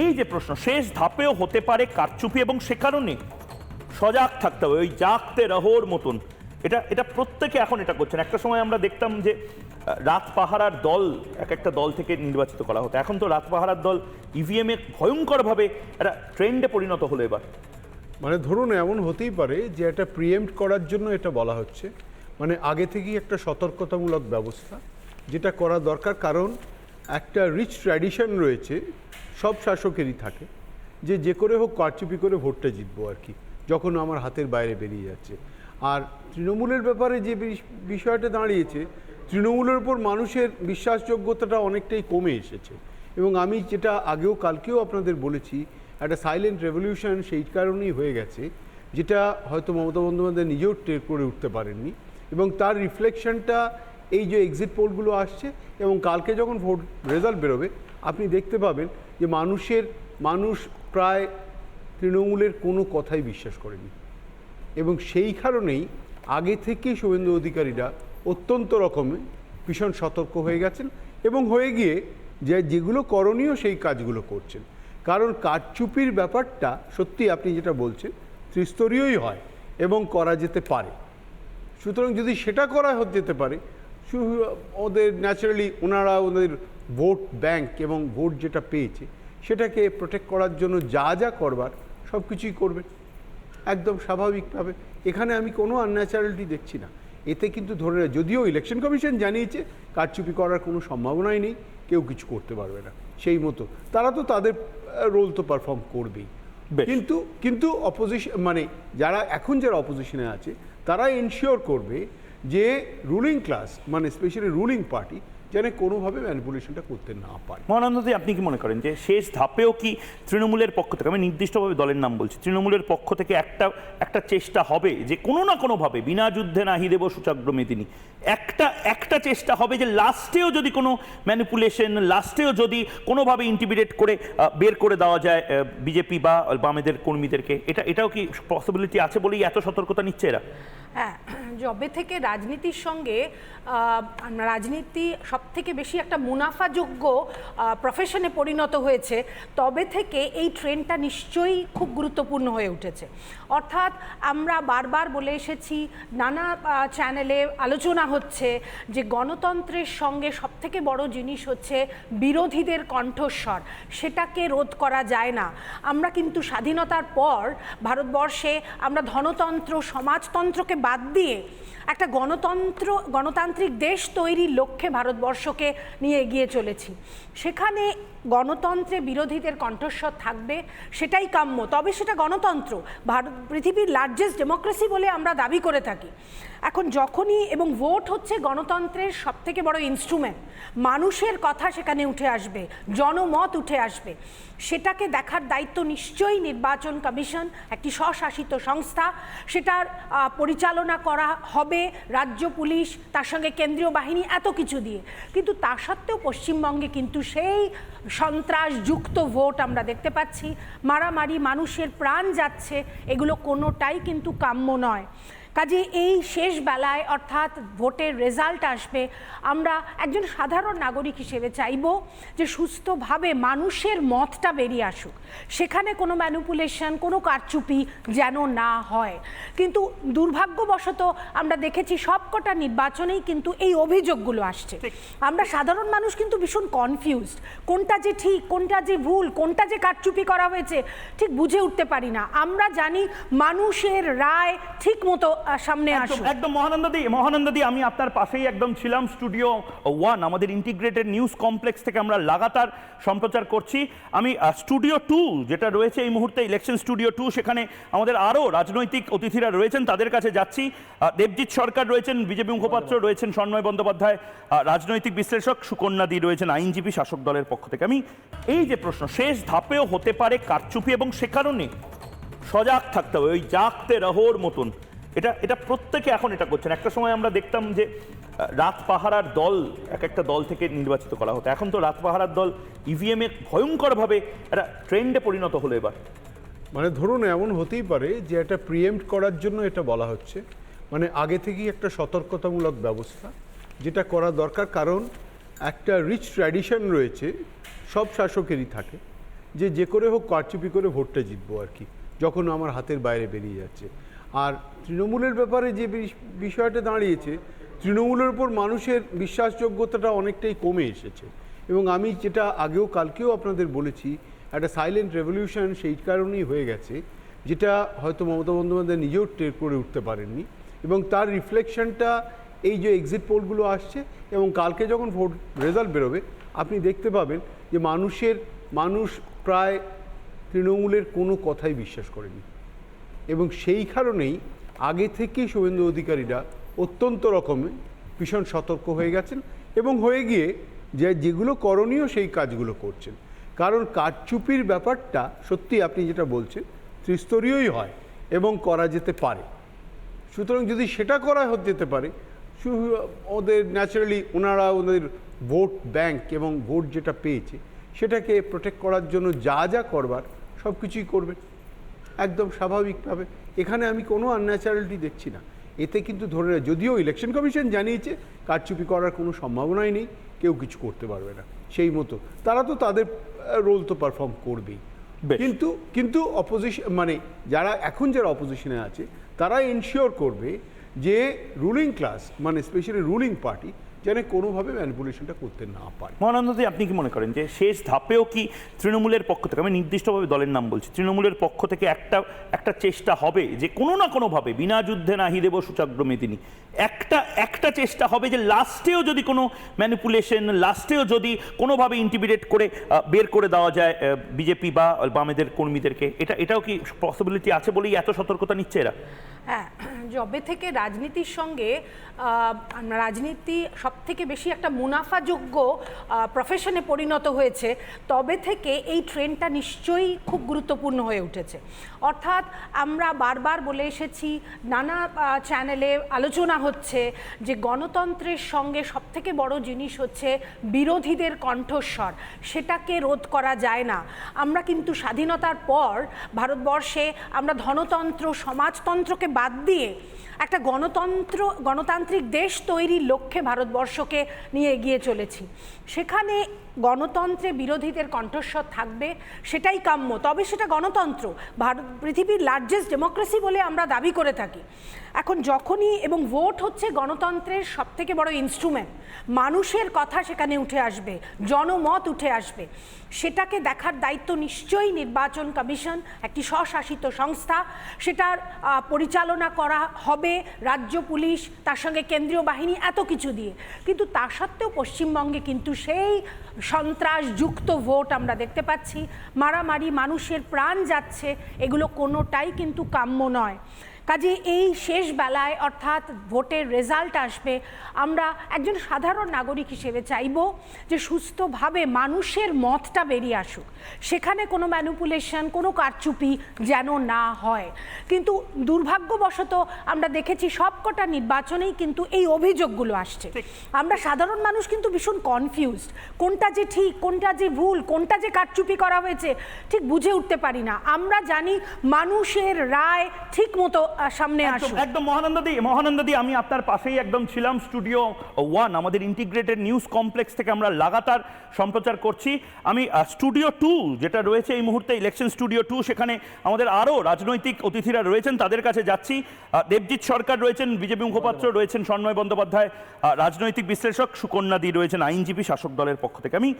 এই যে প্রশ্ন, শেষ ধাপেও হতে পারে কারচুপি এবং সে কারণে সজাগ থাকতে হবে, ওই জাগতে রহর মতন। এটা এটা প্রত্যেকে এখন এটা করছেন। একটা সময় আমরা দেখতাম যে রাত পাহারার দল, এক একটা দল থেকে নির্বাচিত করা হতো। এখন তো রাত পাহারার দল ইভিএম এ ভয়ঙ্করভাবে একটা ট্রেন্ডে পরিণত হলো এবার। মানে ধরুন, এমন হতেই পারে যে এটা প্রিএম্প্ট করার জন্য এটা বলা হচ্ছে। মানে আগে থেকেই একটা সতর্কতামূলক ব্যবস্থা, যেটা করা দরকার। কারণ একটা রিচ ট্র্যাডিশন রয়েছে, সব শাসকেরই থাকে, যে যে করে হোক কারচুপি করে ভোটটা জিতবো আর কি, যখন আমার হাতের বাইরে বেরিয়ে যাচ্ছে। আর তৃণমূলের ব্যাপারে যে বিষয়টা দাঁড়িয়েছে, তৃণমূলের উপর মানুষের বিশ্বাসযোগ্যতাটা অনেকটাই কমে এসেছে। এবং আমি যেটা আগেও কালকেও আপনাদের বলেছি, একটা সাইলেন্ট রেভলিউশন সেই কারণেই হয়ে গেছে, যেটা হয়তো মমতা বন্দ্যোপাধ্যায় নিজেও টের করে উঠতে পারেননি। এবং তার রিফ্লেকশনটা এই যে এক্সিট পোলগুলো আসছে এবং কালকে যখন ভোট রেজাল্ট বেরোবে, আপনি দেখতে পাবেন যে মানুষের, মানুষ প্রায় তৃণমূলের কোনো কথাই বিশ্বাস করেনি। এবং সেই কারণেই আগে থেকেই শুভেন্দু অধিকারীরা অত্যন্ত রকমে ভীষণ সতর্ক হয়ে গেছেন এবং হয়ে গিয়ে যে যেগুলো করণীয় সেই কাজগুলো করছেন। কারণ কারচুপির ব্যাপারটা সত্যি আপনি যেটা বলছেন ত্রিস্তরীয়ই হয় এবং করা যেতে পারে। সুতরাং যদি সেটা করা যেতে পারে ওদের ন্যাচারালি ওনারা ওদের ভোট ব্যাংক এবং ভোট যেটা পেয়েছে সেটাকে প্রোটেক্ট করার জন্য যা যা করবার সব কিছুই করবে। একদম স্বাভাবিকভাবে। এখানে আমি কোনো আনন্যাচারালিটি দেখছি না। এতে কিন্তু ধরে যদিও ইলেকশন কমিশন জানিয়েছে কারচুপি করার কোনো সম্ভাবনাই নেই কেউ কিছু করতে পারবে না সেই মতো। তারা তো তাদের রোল তো পারফর্ম করবেই। কিন্তু কিন্তু অপোজিশন মানে যারা এখন যারা অপোজিশনে আছে তারা এনশিওর করবে যে রুলিং ক্লাস মানে স্পেশালি রুলিং পার্টি যেন কোনোভাবে ম্যানিপুলেশনটা করতে না পারে। মহানন্দজি আপনি কি মনে করেন যে শেষ ধাপেও কি তৃণমূলের পক্ষ থেকে আমি নির্দিষ্টভাবে দলের নাম বলছি তৃণমূলের পক্ষ থেকে একটা একটা চেষ্টা হবে যে কোনো না কোনোভাবে বিনা যুদ্ধে নাহি দেব সূচাগ্র মেদিনী একটা একটা চেষ্টা হবে যে লাস্টেও যদি কোনো ম্যানিপুলেশন লাস্টেও যদি কোনোভাবে ইন্টিমিডেট করে বের করে দেওয়া যায় বিজেপি বা বামেদের কর্মীদেরকে এটা এটাও কি পসিবিলিটি আছে বলেই এত সতর্কতা নিচ্ছে এরা? হ্যাঁ যবে থেকে রাজনীতির সঙ্গে রাজনীতি সব থেকে বেশি একটা মুনাফাযোগ্য প্রফেশনে পরিণত হয়েছে, তবে থেকে এই ট্রেনটা নিশ্চয়ই খুব গুরুত্বপূর্ণ হয়ে উঠেছে। অর্থাৎ আমরা বারবার বলে এসেছি, নানা চ্যানেলে আলোচনা হচ্ছে যে গণতন্ত্রের সঙ্গে সবথেকে বড় জিনিস হচ্ছে বিরোধীদের কণ্ঠস্বর। সেটাকে রোধ করা যায় না। আমরা কিন্তু স্বাধীনতার পর ভারতবর্ষে আমরা ধনতন্ত্র, সমাজতন্ত্রকে বাদ দিয়ে একটা গণতন্ত্র, গণতান্ত্রিক দেশ তৈরির লক্ষ্যে ভারতবর্ষকে নিয়ে এগিয়ে চলেছি। সেখানে গণতন্ত্রে বিরোধীদের কণ্ঠস্বর থাকবে, সেটাই কাম্য। তবে সেটা গণতন্ত্র, ভারত, পৃথিবীর লার্জেস্ট ডেমোক্রেসি বলে আমরা দাবি করে থাকি। এখন যখনই এবং ভোট হচ্ছে গণতন্ত্রের সবথেকে বড় ইনস্ট্রুমেন্ট মানুষের কথা সেখানে উঠে আসবে, জনমত উঠে আসবে। সেটাকে দেখার দায়িত্ব নিশ্চয়ই নির্বাচন কমিশন, একটি স্বশাসিত সংস্থা। সেটার পরিচালনা করা হবে রাজ্য পুলিশ, তার সঙ্গে কেন্দ্রীয় বাহিনী, এত কিছু দিয়ে। কিন্তু তা সত্ত্বেও পশ্চিমবঙ্গে কিন্তু সেই সন্ত্রাসযুক্ত ভোট আমরা দেখতে পাচ্ছি। মারামারি মানুষের প্রাণ যাচ্ছে, এগুলো কোনোটাই কিন্তু কাম্য নয়। কাজে এই শেষ বেলায় অর্থাৎ ভোটের রেজাল্ট আসবে আমরা একজন সাধারণ নাগরিক হিসেবে চাইব যে সুস্থভাবে মানুষের মতটা বেরিয়ে আসুক। সেখানে কোনো ম্যানুপুলেশন কোনো কারচুপি যেন না হয়। কিন্তু দুর্ভাগ্যবশত আমরা দেখেছি সবকটা নির্বাচনেই কিন্তু এই অভিযোগগুলো আসছে। আমরা সাধারণ মানুষ কিন্তু ভীষণ কনফিউজড কোনটা যে ঠিক কোনটা যে ভুল কোনটা যে কারচুপি করা হয়েছে ঠিক বুঝে উঠতে পারি না। আমরা জানি মানুষের রায় ঠিক মতো সামনে একদম আসুক একদম মহানন্দাদি মহানন্দাদি আমি আপনার পাশেই একদম ছিলাম স্টুডিও ওয়ান আমাদের ইন্টিগ্রেটেড নিউজ কমপ্লেক্স থেকে আমরা লাগাতার সম্প্রচার করছি। আমি স্টুডিও টু যেটা রয়েছে এই মুহূর্তে ইলেকশন স্টুডিও টু সেখানে আমাদের আরও রাজনৈতিক অতিথিরা রয়েছেন তাদের কাছে যাচ্ছি। দেবজিৎ সরকার রয়েছেন বিজেপি মুখপাত্র রয়েছেন সন্ময় বন্দ্যোপাধ্যায়। রাজনৈতিক বিশ্লেষক সুকন্যা সুকন্যাদি রয়েছেন আইনজীবী শাসক দলের পক্ষ থেকে। আমি এই যে প্রশ্ন শেষ ধাপেও হতে পারে কারচুপি এবং সে কারণে সজাগ থাকতে হবে ওই জাগতে রহর মতন। এটা এটা প্রত্যেকে এখন এটা করছেন। একটা সময় আমরা দেখতাম যে রাত পাহারার দল এক একটা দল থেকে নির্বাচিত করা হতো। এখন তো রাত পাহারার দল ইভিএম এ ভয়ঙ্করভাবে একটা ট্রেন্ডে পরিণত হলো এবার। মানে ধরুন, এমন হতেই পারে যে এটা প্রিএম্প্ট করার জন্য এটা বলা হচ্ছে। মানে আগে থেকেই একটা সতর্কতামূলক ব্যবস্থা, যেটা করা দরকার। কারণ একটা রিচ ট্র্যাডিশন রয়েছে, সব শাসকেরই থাকে। যে যে করে হোক, কারচুপি করে ভোটটা জিতবো আর কি, যখন আমার হাতের বাইরে বেরিয়ে যাচ্ছে। আর তৃণমূলের ব্যাপারে যে বিষয়টা দাঁড়িয়েছে, তৃণমূলের উপর মানুষের বিশ্বাসযোগ্যতাটা অনেকটাই কমে এসেছে। এবং আমি যেটা আগেও কালকেও আপনাদের বলেছি, একটা সাইলেন্ট রেভলিউশন সেই কারণেই হয়ে গেছে, যেটা হয়তো মমতা বন্দ্যোপাধ্যায় নিজেও টের করে উঠতে পারেননি। এবং তার রিফ্লেকশনটা এই যে এক্সিট পোলগুলো আসছে এবং কালকে যখন ভোট রেজাল্ট বেরোবে, আপনি দেখতে পাবেন যে মানুষের, মানুষ প্রায় তৃণমূলের কোনো কথাই বিশ্বাস করেনি। এবং সেই কারণেই আগে থেকেই শুভেন্দু অধিকারীরা অত্যন্ত রকমে ভীষণ সতর্ক হয়ে গেছেন এবং হয়ে গিয়ে যে যেগুলো করণীয় সেই কাজগুলো করছেন। কারণ কারচুপির ব্যাপারটা সত্যি আপনি যেটা বলছেন ত্রিস্তরীয়ই হয় এবং করা যেতে পারে। সুতরাং যদি সেটা করা হতে যেতে পারে ওদের ন্যাচারালি ওনারা ওদের ভোট ব্যাংক এবং ভোট যেটা পেয়েছে, সেটাকে প্রোটেক্ট করার জন্য যা যা করবার সব কিছুই করবে একদম স্বাভাবিকভাবে। এখানে আমি কোনো আনন্যাচারালিটি দেখছি না। এতে কিন্তু ধরে যদিও ইলেকশন কমিশন জানিয়েছে কারচুপি করার কোনো সম্ভাবনাই নেই কেউ কিছু করতে পারবে না সেই মতো। তারা তো তাদের রোল তো পারফর্ম করবেই। কিন্তু কিন্তু অপোজিশন মানে যারা এখন যারা অপোজিশনে আছে তারা এনশিওর করবে যে রুলিং ক্লাস মানে স্পেশালি রুলিং পার্টি যেন কোনোভাবে ম্যানিপুলেশনটা করতে না পারে। মহানন্দজি আপনি কি মনে করেন যে শেষ ধাপেও কি তৃণমূলের পক্ষ থেকে, আমি নির্দিষ্টভাবে দলের নাম বলছি, তৃণমূলের পক্ষ থেকে একটা একটা চেষ্টা হবে যে কোনো না কোনোভাবে, বিনা যুদ্ধে নাহি দেব সূচাগ্রমে তিনি একটা একটা চেষ্টা হবে যে লাস্টেও যদি কোনো ম্যানিপুলেশন লাস্টেও যদি কোনোভাবে ইন্টিমিডেট করে বের করে দেওয়া যায় বিজেপি বা বামেদের কর্মীদেরকে, এটা, এটাও কি পসিবিলিটি আছে বলেই এত সতর্কতা নিচ্ছে এরা? হ্যাঁ যবে থেকে রাজনীতির সঙ্গে রাজনীতি সব থেকে বেশি একটা মুনাফাযোগ্য প্রফেশনে পরিণত হয়েছে, তবে থেকে এই ট্রেনটা নিশ্চয়ই খুব গুরুত্বপূর্ণ হয়ে উঠেছে। অর্থাৎ আমরা বারবার বলে এসেছি, নানা চ্যানেলে আলোচনা হচ্ছে যে গণতন্ত্রের সঙ্গে সব থেকে বড় জিনিস হচ্ছে বিরোধীদের কণ্ঠস্বর, সেটাকে রোধ করা যায় না। আমরা কিন্তু স্বাধীনতার পর ভারতবর্ষে আমরা ধনতন্ত্র, সমাজতন্ত্রকে বাদ দিয়ে একটা গণতন্ত্র, গণতান্ত্রিক দেশ তৈরির লক্ষ্যে ভারতবর্ষকে নিয়ে এগিয়ে চলেছি। সেখানে গণতন্ত্রে বিরোধীদের কণ্ঠস্বর থাকবে, সেটাই কাম্য। তবে সেটা গণতন্ত্র। ভারত, পৃথিবীর লার্জেস্ট ডেমোক্রেসি বলে আমরা দাবি করে থাকি। এখন যখনই এবং ভোট হচ্ছে গণতন্ত্রের সবথেকে বড় ইনস্ট্রুমেন্ট মানুষের কথা সেখানে উঠে আসবে, জনমত উঠে আসবে। সেটাকে দেখার দায়িত্ব নিশ্চয়ই নির্বাচন কমিশন, একটি স্বশাসিত সংস্থা। সেটার পরিচালনা করা হবে রাজ্য পুলিশ, তার সঙ্গে কেন্দ্রীয় বাহিনী, এত কিছু দিয়ে। কিন্তু তা সত্ত্বেও পশ্চিমবঙ্গে কিন্তু সেই সন্ত্রাসযুক্ত ভোট আমরা দেখতে পাচ্ছি। মারামারি, মানুষের প্রাণ যাচ্ছে, এগুলো কোনোটাই কিন্তু কাম্য নয়। কাজে এই শেষ বেলায় অর্থাৎ ভোটের রেজাল্ট আসবে আমরা একজন সাধারণ নাগরিক হিসেবে চাইব যে সুস্থভাবে মানুষের মতটা বেরিয়ে আসুক। সেখানে কোনো ম্যানুপুলেশন কোনো কারচুপি যেন না হয়। কিন্তু দুর্ভাগ্যবশত আমরা দেখেছি সবকটা নির্বাচনেই কিন্তু এই অভিযোগগুলো আসছে। আমরা সাধারণ মানুষ কিন্তু ভীষণ কনফিউজড কোনটা যে ঠিক কোনটা যে ভুল কোনটা যে কারচুপি করা হয়েছে ঠিক বুঝে উঠতে পারি না। আমরা জানি মানুষের রায় ঠিক মতো সামনে একদম আসুক। একদম মহানন্দাদি মহানন্দাদি আমি আপনার পাশেই একদম ছিলাম স্টুডিও ওয়ান আমাদের ইন্টিগ্রেটেড নিউজ কমপ্লেক্স থেকে আমরা লাগাতার সম্প্রচার করছি। আমি স্টুডিও টু যেটা রয়েছে এই মুহূর্তে ইলেকশন স্টুডিও টু সেখানে আমাদের আরও রাজনৈতিক অতিথিরা রয়েছেন তাদের কাছে যাচ্ছি। দেবজিৎ সরকার রয়েছেন বিজেপি মুখপাত্র রয়েছেন সন্ময় বন্দ্যোপাধ্যায় রাজনৈতিক বিশ্লেষক সুকন্যাদি রয়েছেন আইনজীবী শাসক দলের পক্ষ থেকে। আমি